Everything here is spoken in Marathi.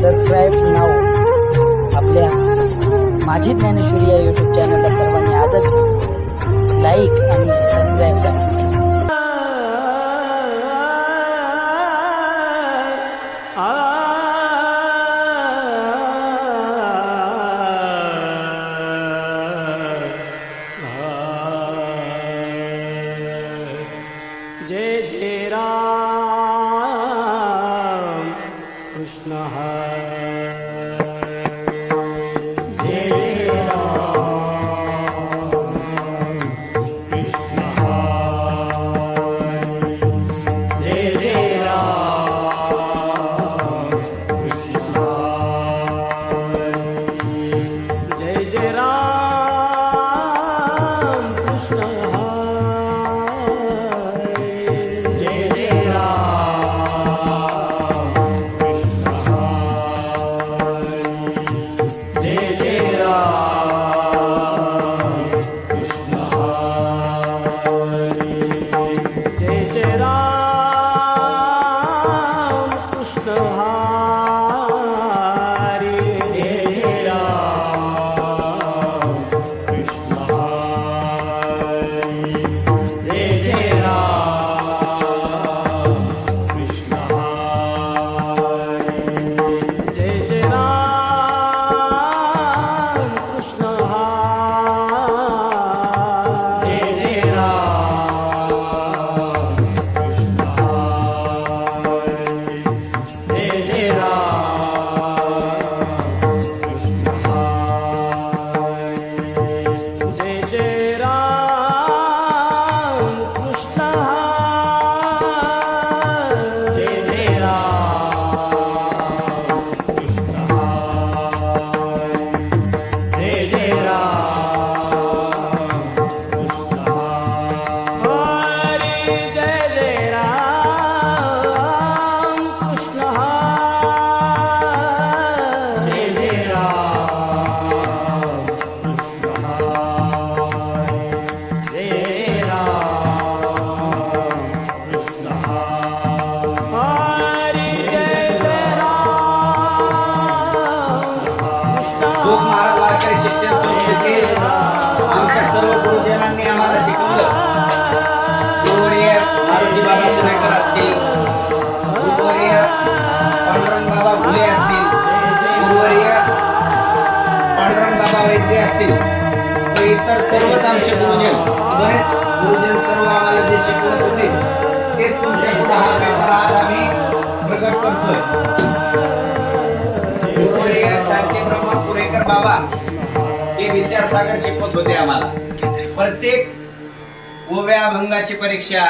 सबस्क्राईब नाव आपल्या माझी ज्ञानेश्वरी या युट्यूब चॅनलला सर्वांनी आजच लाईक आणि सबस्क्राईब करा. जय जय कृष्ण Amen. वैद्य असतील तर इतर सर्वच आमचे गुरुजन बरेच गुरुजन सर्व आम्हाला जे शिकवत होते तेच तुमच्यापुढे हा पेपर आज आम्ही प्रकट करतोय. शांती ब्रह्म पुरेकर बाबा हे विचारसागर शिकवत होते आम्हाला. प्रत्येक ओव्या भंगाची परीक्षा